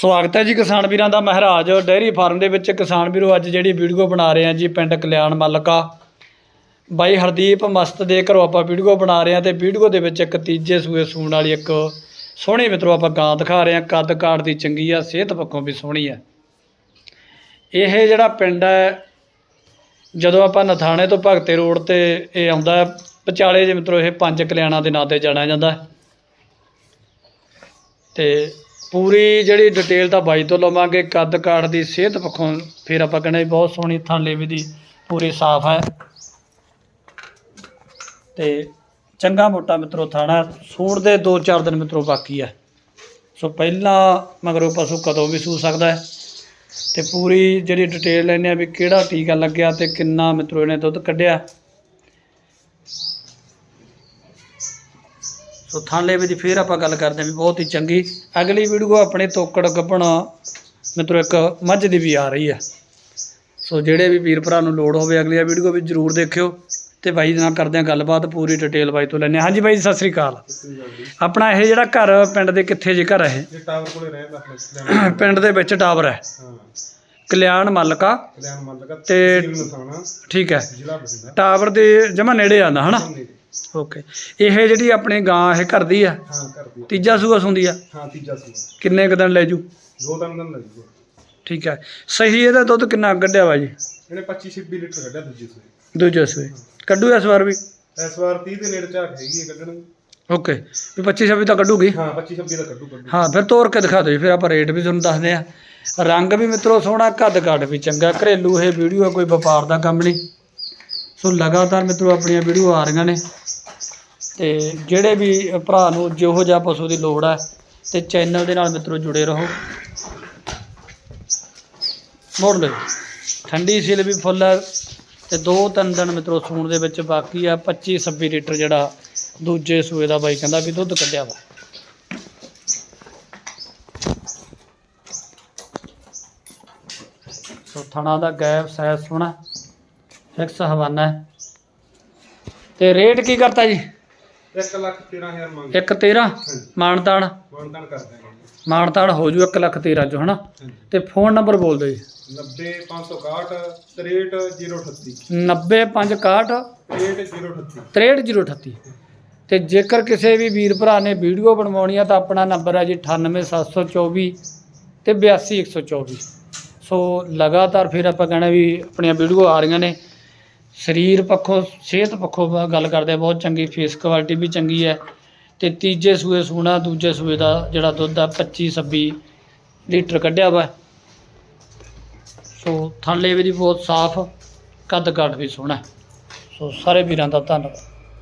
ਸਵਾਗਤ ਹੈ ਜੀ ਕਿਸਾਨ ਵੀਰਾਂ ਦਾ ਮਹਾਰਾਜ ਡੇਅਰੀ ਫਾਰਮ ਦੇ ਵਿੱਚ। ਕਿਸਾਨ ਵੀਰੋ ਅੱਜ ਜਿਹੜੀ ਵੀਡੀਓ ਬਣਾ ਰਹੇ ਹਾਂ ਜੀ ਪਿੰਡ ਕਲਿਆਣ ਮੱਲਕਾ। ਬਾਈ ਹਰਦੀਪ ਮਸਤ ਦੇ ਘਰੋਂ ਆਪਾਂ ਵੀਡੀਓ ਬਣਾ ਰਹੇ ਹਾਂ ਤੇ ਵੀਡੀਓ ਦੇ ਵਿੱਚ ਇੱਕ ਤੀਜੇ ਸੂਏ ਸੂਣ ਵਾਲੀ ਇੱਕ ਸੋਹਣੀ ਮਿੱਤਰੋ ਆਪਾਂ ਗਾਂ ਦਿਖਾ ਰਹੇ ਹਾਂ। ਕੱਦ ਕਾਠ ਦੀ ਚੰਗੀ ਆ ਸਿਹਤ ਪੱਖੋਂ ਵੀ ਸੋਹਣੀ ਆ। ਇਹ ਜਿਹੜਾ ਪਿੰਡ ਹੈ ਜਦੋਂ ਆਪਾਂ ਨਥਾਣੇ ਤੋਂ ਭਗਤੇ ਰੋਡ ਤੇ ਇਹ ਆਉਂਦਾ ਹੈ, ਵਿਚਾਲੇ ਜੇ ਮਿੱਤਰੋ ਇਹ ਪੰਜ ਕਲਿਆਣਾਂ ਦੇ ਨਾਂ ਤੇ ਜਾਣਿਆ ਜਾਂਦਾ ਹੈ। ਤੇ ਪੂਰੀ ਜਿਹੜੀ ਡਿਟੇਲ ਤਾਂ ਬਾਈ ਤੋਂ ਲਵਾਂਗੇ, ਕੱਦ ਕਾੜ ਦੀ ਸਿਹਤ ਪੱਖੋਂ ਫਿਰ ਆਪਾਂ ਕਹਿੰਦੇ ਵੀ ਬਹੁਤ ਸੋਹਣੀ ਥਾਲੇ ਵੀ ਦੀ ਪੂਰੀ ਸਾਫ਼ ਹੈ। ਤੇ ਚੰਗਾ ਮੋਟਾ ਮਿੱਤਰੋ ਥਾਣਾ ਸੂਣ ਦੇ 2-4 ਦਿਨ ਮਿੱਤਰੋ ਬਾਕੀ ਹੈ ਸੋ ਪਹਿਲਾਂ ਮਗਰੋਂ ਪਸ਼ੂ ਕਦੋਂ ਵੀ ਸੂ ਸਕਦਾ ਹੈ। ਤੇ ਪੂਰੀ ਜਿਹੜੀ ਡਿਟੇਲ ਲੈਣੇ ਆ ਵੀ ਕਿਹੜਾ ਟੀਕਾ ਲੱਗਿਆ ਤੇ ਕਿੰਨਾ ਮਿੱਤਰੋ ਇਹਨੇ ਦੁੱਧ ਕੱਢਿਆ। ਸੋ ਥਾਂਲੇ ਵਿੱਚ ਫੇਰ ਆਪਾਂ ਗੱਲ ਕਰਦੇ ਹਾਂ ਵੀ ਬਹੁਤ ਹੀ ਚੰਗੀ। ਅਗਲੀ ਵੀਡੀਓ ਆਪਣੇ ਤੋਕੜ ਗੱਭਣ ਮਿੱਤਰੋ ਇੱਕ ਮੱਝ ਦੀ ਵੀ ਆ ਰਹੀ ਹੈ। ਸੋ ਜਿਹੜੇ ਵੀ ਵੀਰ ਭਰਾ ਨੂੰ ਲੋੜ ਹੋਵੇ ਅਗਲੀ ਵੀਡੀਓ ਵੀ ਜਰੂਰ ਦੇਖਿਓ ਤੇ ਬਾਈ ਨਾਲ ਕਰਦੇ ਹਾਂ ਗੱਲਬਾਤ ਪੂਰੀ ਡਿਟੇਲ ਬਾਈ ਤੋਂ ਲੈਣੇ ਹਾਂਜੀ ਬਾਈ ਸਤਿ ਸ੍ਰੀ ਅਕਾਲ। ਆਪਣਾ ਇਹ ਜਿਹੜਾ ਘਰ ਪਿੰਡ ਦੇ ਕਿੱਥੇ ਜੇ ਘਰ ਹੈ ਇਹ? ਟਾਵਰ ਕੋਲੇ ਰਹਿੰਦਾ ਪਿੰਡ ਦੇ ਵਿੱਚ। ਟਾਵਰ ਹੈ। ਕਲਿਆਣ ਮੱਲਕਾ। ਕਲਿਆਣ ਮੰਨ ਲਗਾ ਤੇ- ਠੀਕ ਹੈ। ਟਾਵਰ ਦੇ ਜਮਾ ਨੇੜੇ ਆਂਦਾ ਹਨਾ। ਓਕੇ ਇਹ ਜਿਹੜੀ ਆਪਣੀ ਗਾਂ ਇਹ ਘਰ ਦੀ ਆ? ਹਾਂ ਕਰਦੀ ਤੀਜਾ ਸੂਆ ਸੁੰਦੀ ਆ? ਹਾਂ ਤੀਜਾ ਸੀ ਕਿੰਨੇ ਕੁ ਦਿਨ ਲੈ ਜੂ? ਦੋ ਦਿਨ ਦਿਨ ਲੱਗੂਗਾ ਠੀਕ ਹੈ ਸਹੀ ਇਹਦਾ ਦੁੱਧ ਕਿੰਨਾ ਕੱਢਿਆ ਵਾ ਜੀ? ਇਹਨੇ 25 26 ਲੀਟਰ ਕੱਢਿਆ ਦੂਜੇ ਸੂਏ ਦੂਜੇ ਸੂਏ। ਕੱਢੂ ਇਸ ਵਾਰ ਵੀ? ਇਸ ਵਾਰ 30 ਦੇ ਨੇੜੇ ਝਾਕ ਹੈਗੀ ਹੈ ਕੱਢਣ। ਓਕੇ ਵੀ 25 26 ਤਾਂ ਕੱਢੂਗੀ? ਹਾਂ 25 26 ਦਾ ਕੱਢੂ ਕੱਢੂ। ਹਾਂ ਫਿਰ ਤੋਰ ਕੇ ਦਿਖਾ ਦਿਓ ਜੀ ਫਿਰ ਆਪਾਂ ਰੇਟ ਵੀ ਤੁਹਾਨੂੰ ਦੱਸਦੇ ਆ ਰੰਗ ਵੀ ਮਿੱਤਰੋ ਸੋਹਣਾ ਕੱਦ ਕੱਦ ਵੀ ਚੰਗਾ। ਘਰੇਲੂ ਇਹ ਵੀਡੀਓ ਕੋਈ ਵਪਾਰ ਦਾ ਕੰਮ ਨਹੀਂ। ਸੋ ਲਗਾਤਾਰ ਮਿੱਤਰੋ ਆਪਣੀਆਂ ਵੀਡੀਓ ਆ ਰਹੀਆਂ ਨੇ। ਤੇ ਜਿਹੜੇ ਵੀ ਭਰਾ ਨੂੰ ਜਿਹੋ ਜਿਹਾ ਪਸ਼ੂ ਦੀ ਲੋੜ ਹੈ ਤੇ ਚੈਨਲ ਦੇ ਨਾਲ ਮਿੱਤਰੋ ਜੁੜੇ ਰਹੋ। ਮੋੜ ਲਓ ਠੰਡੀ ਸੀਲ ਵੀ ਫੁੱਲ ਹੈ ਤੇ ਦੋ ਤਿੰਨ ਦਿਨ ਮਿੱਤਰੋ ਸੂਣ ਦੇ ਵਿੱਚ ਬਾਕੀ ਆ 25 26 ਲੀਟਰ ਜਿਹੜਾ ਦੂਜੇ ਸੂਏ ਦਾ ਬਾਈ ਕਹਿੰਦਾ ਵੀ ਦੁੱਧ ਕੱਢਿਆ ਵਾ। ਸੋ ਥਣਾ ਦਾ ਗੈਪ ਸਾਇਜ਼ ਸੋਹਣਾ, ਫਿਕਸ ਹਵਾਨਾ ਹੈ। ਤੇ ਰੇਟ ਕੀ ਕਰਤਾ ਜੀ? 1 ਲੱਖ 13000 ਮੰਗ। 1 13 ਮਾਨਤਾਨ? ਮਾਨਤਾਨ ਕਰ ਦਾਂਗੇ ਮਾਨਤਾਨ ਹੋ ਜੂ 1 ਲੱਖ 13 ਚ ਹਨਾ? ਤੇ ਫੋਨ ਨੰਬਰ ਬੋਲ ਦਿਓ ਜੀ। 90 561 63038 90561 63038 63038 ਤੇ ਜੇਕਰ ਕਿਸੇ ਵੀ ਵੀਰ ਭਰਾ ਨੇ ਵੀਡੀਓ ਬਣਵਾਉਣੀ ਆ ਤਾਂ ਆਪਣਾ ਨੰਬਰ ਹੈ ਜੀ 98724 ਤੇ 82124 ਸੋ ਲਗਾਤਾਰ ਫਿਰ ਆਪਾਂ ਕਹਿਣਾ ਵੀ ਆਪਣੀਆਂ ਵੀਡੀਓ ਆ ਰਹੀਆਂ ਨੇ। ਸਰੀਰ ਪੱਖੋਂ, ਸਿਹਤ ਪੱਖੋਂ ਗੱਲ ਕਰਦੇ ਬਹੁਤ ਚੰਗੀ ਫੇਸ ਕੁਆਲਿਟੀ ਵੀ ਚੰਗੀ ਹੈ। ਅਤੇ ਤੀਜੇ ਸੂਏ ਸੂਣਾ, ਦੂਜੇ ਸੂਏ ਦਾ ਜਿਹੜਾ ਦੁੱਧ ਆ 25 26 ਲੀਟਰ ਕੱਢਿਆ ਵਾ। ਸੋ ਥਣ ਲੇਵੇ ਦੀ ਬਹੁਤ ਸਾਫ਼ ਕੱਦ ਕਾਠ ਵੀ ਸੋਹਣਾ। ਸੋ ਸਾਰੇ ਵੀਰਾਂ ਦਾ ਧੰਨਵਾਦ।